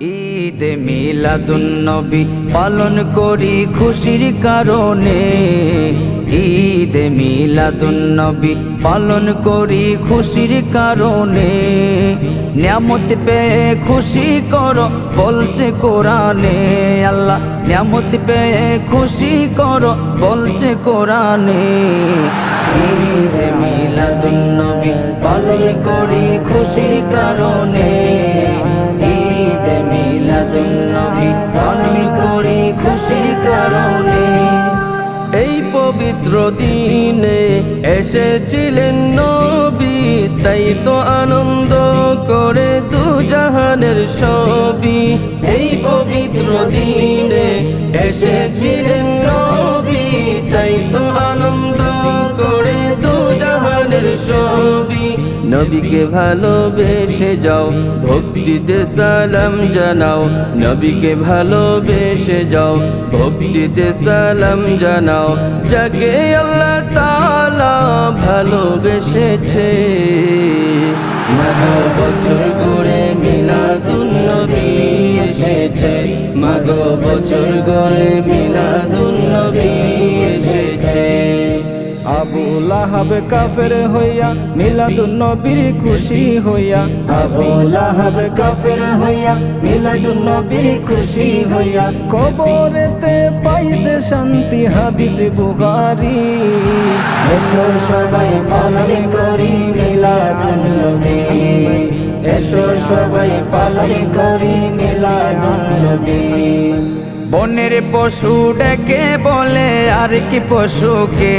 ঈদ মিলাদুন্নবী পালন করি খুশির কারণে। ঈদ মিলাদুন্নবী পালন করি খুশির কারণে। নিয়ামত পেয়ে খুশি করো বলছে কোরআনে। আল্লাহ, নিয়ামত পেয়ে খুশি করো বলছে কোরআনে। ঈদ মিলাদুন্নবী পালন করি খুশির কারণে। পবিত্র দিনে এসেছিলেন নবী, তাই তো আনন্দ করে দু জাহানের সবই এই পবিত্র দিনে এসেছিলেন নবী, তাই তো আনন্দ করে দু জাহানের সবই নবীকে ভালোবেসে যাও, ভক্তিতে সালাম জানাও। নবীকে ভালোবেসে যাও, ভক্তিতে সালাম জানাও। যাকে আল্লাহ তাআলা ভালোবেসেছে। মাগো বছর করে মিলাদুন নবী এসেছে। মাগো বছর করে মিলাদুন লাহাব কাফের হইয়া মিলাদুন নবীর খুশি হইয়া। আবু লাহাব কাফের হইয়া মিলাদুন নবীর খুশি হইয়া। কবরেতে পাইছে শান্তি, হাদিস বুখারী। এসো সবাই পালন করি মিলাদুন নবী। এসো সবাই পালন করি মিলাদুন নবী। বনের পশু ডেকে বলে, আর কি পশুকে?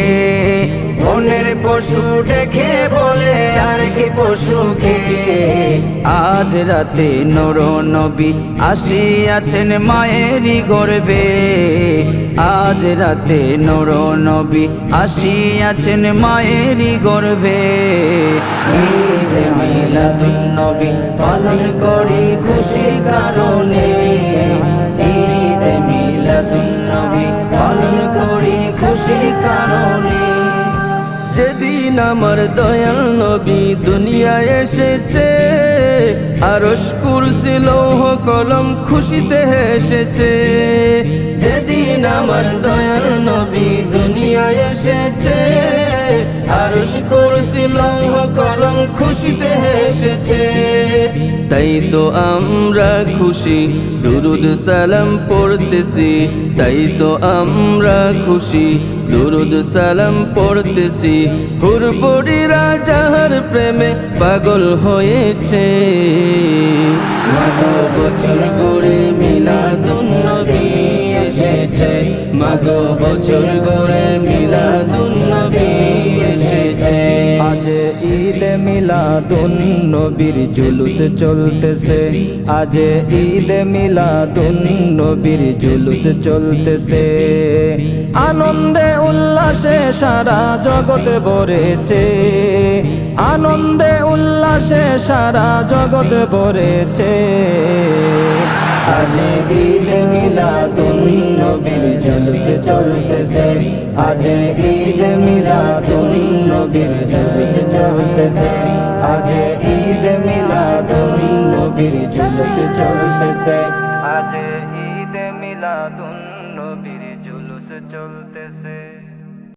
বনের পশু ডেকে বলে, আর কি পশুকে? আজ রাতে নর নবী আসিয়াছেন মায়েরই গর্বে। আজ রাতে নর নবী আসিয়াছেন মায়েরই গর্বে। ঈদ নবী পালন করি খুশি কারণে। যেদিন আমার দয়াল নবী দুনিয়া এসেছে আরশ কুরসি লৌহ কলম খুশিতে এসেছে যেদিন আমার দয়াল নবী দুনিয়ায় এসেছে। লৌহ কলম তাই তো আমরা খুশি, দুরুদ সালাম পড়তেছি। তাই তো আমরা খুশি, দুরুদ সালাম পড়তেছি। হুরবড়িরা যাহার প্রেমে পাগল হয়েছে। বছর গড়ে ঈদ মিলাদুন নবীর জুলুস চলতেছে। আজ ঈদ মিলাদুন নবীর জুলুস চলতেছে। আনন্দে উল্লাসে সারা জগতে ভরেছে। আনন্দে উল্লাসে সারা জগতে ভরেছে। আজ ঈদ মিলাদুন নবীর জুলুস চলতেছে। আজ ঈদ মিলাদুন নবীর জুলুস চলতেছে আজ ঈদ মিলাদুন নবীর জুলুস চলতেছে। আজ ঈদ মিলাদুন নবীর জুলুস চলতেছে।